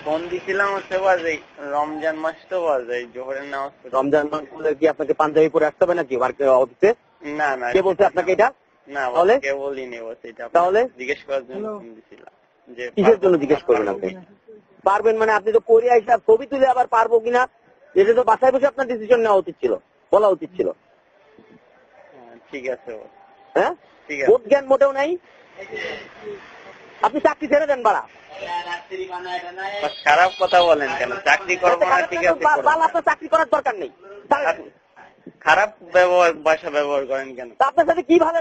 Phone দিছিলাম হচ্ছে বাজে রমজান মাস তো বাজে জোহরের নামাজ রমজান মাস বলে কি আপনাকে পাঞ্জাবি পরে আসতে হবে নাকি ওয়ার্ক অফিসে না না কে বলছে আপনাকে এটা? না তাহলে? কে বলিনি বলছে এটা তাহলে? জিজ্ঞেস করার জন্য ফোন দিছিলাম যে কিসের জন্য জিজ্ঞেস করবেন আপনি? পারবেন মানে আপনি তো পরে আইসা ছবি তুলে আবার পারব কিনা? এটা তো বাসায় বসে আপনার ডিসিশন নেওয়া উচিত ছিল বলা উচিত ছিল। হ্যাঁ, ঠিক আছে হ্যাঁ? ঠিক আছে। বোধ জ্ঞান মোটেও নাই? আপনি চাকরি ছেড়ে দেন বাড়া। খারাপ কথা বলেন কেন? চাকরি করব না ঠিক আছে আপনার চাকরি করার দরকার নেই। খারাপ ব্যবহার ভাষা ব্যবহার করেন কেন? আপনার সাথে কি ভালো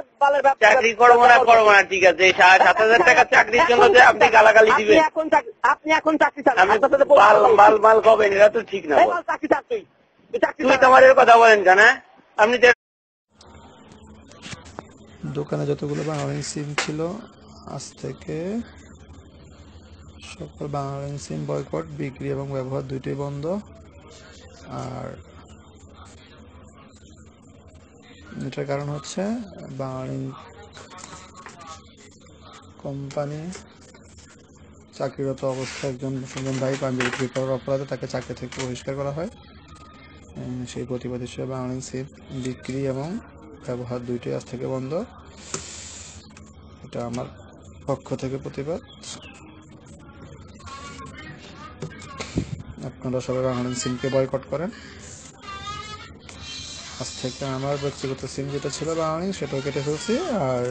চাকরি করব না করব না ঠিক আছে। সাত হাজার টাকা চাকরির জন্য যে আপনি গালাগালি দিবেন। এখন আপনি এখন চাকরি বাল বাল বাল কবেন এটা তো ঠিক না চাকরি চান তুই। তোমার এর কথা বলেন কেন হ্যাঁ? আপনি দোকানে যতগুলো বাংলালিংক সিম ছিল আজ থেকে সকল বাংলালিংক সিম বয়কট, বিক্রি এবং ব্যবহার দুইটাই বন্ধ। আর এটার কারণ হচ্ছে বাংলালিংক কোম্পানি চাকরিরত অবস্থায় একজন সুজন ভাই পাঞ্জাবি বিক্রি করার অপরাধে তাকে চাকরি থেকে বহিষ্কার করা হয়। সেই প্রতিবাদ হিসেবে বাংলালিংক সিম বিক্রি এবং ব্যবহার দুইটাই আজ থেকে বন্ধ। এটা আমার পক্ষ থেকে প্রতিবাদ। আপনারা সবাই বাংলাদেশ সিমকে বয়কট করেন। আজ থেকে আমার ব্যক্তিগত সিম যেটা ছিল বাংলাদেশ সেটাও কেটে ফেলছি। আর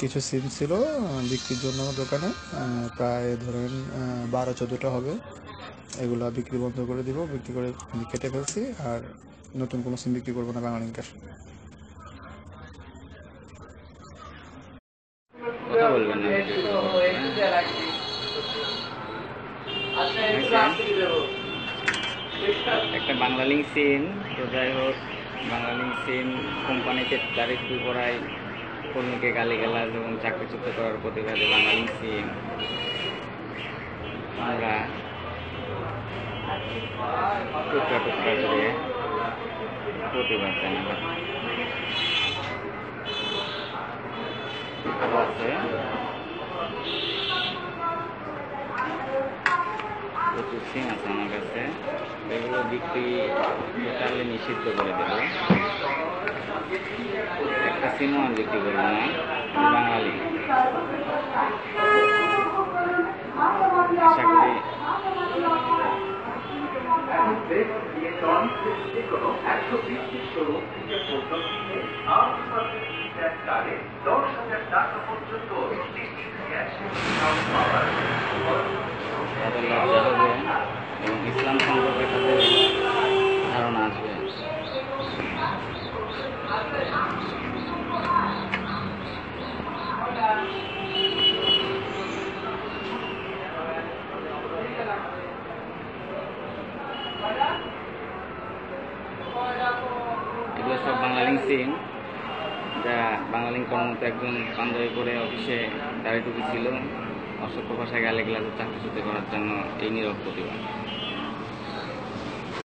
কিছু সিম ছিল বিক্রির জন্য দোকানে প্রায় ধরেন বারো, চোদ্দোটা হবে। এগুলো বিক্রি বন্ধ করে দিব, বিক্রি করে কেটে ফেলছি। আর নতুন কোনো সিম বিক্রি করব না কথা বলবেন না। একটা বাংলালিং সিম তো যাই হোক বাংলালিং সিম কোম্পানিতে তারিফ করায় কর্মীকে গালি গালাজ এবং চাকরিচ্যুত করার প্রতিবাদে বাংলালিং সিম আমরা টুকরা টুকরা করে প্রতিবাদ জানালাম প্রচুর সিম আছে আমার কাছে। এগুলো বিক্রি টোটালি নিষিদ্ধ করে দেবো। একটা সিমও আমি বিক্রি করব না। বাঙালি। আশা করি তাদের এগুলো সব বাংলালিং সিম যা বাংলালিং কর্মত একজন পাঞ্জাবি করে অফিসে দাঁড়িয়ে ছিল অসভ্য ভাষায় গালে গ্লাসে চাকরি করার জন্য এই নীরব প্রতিবাদ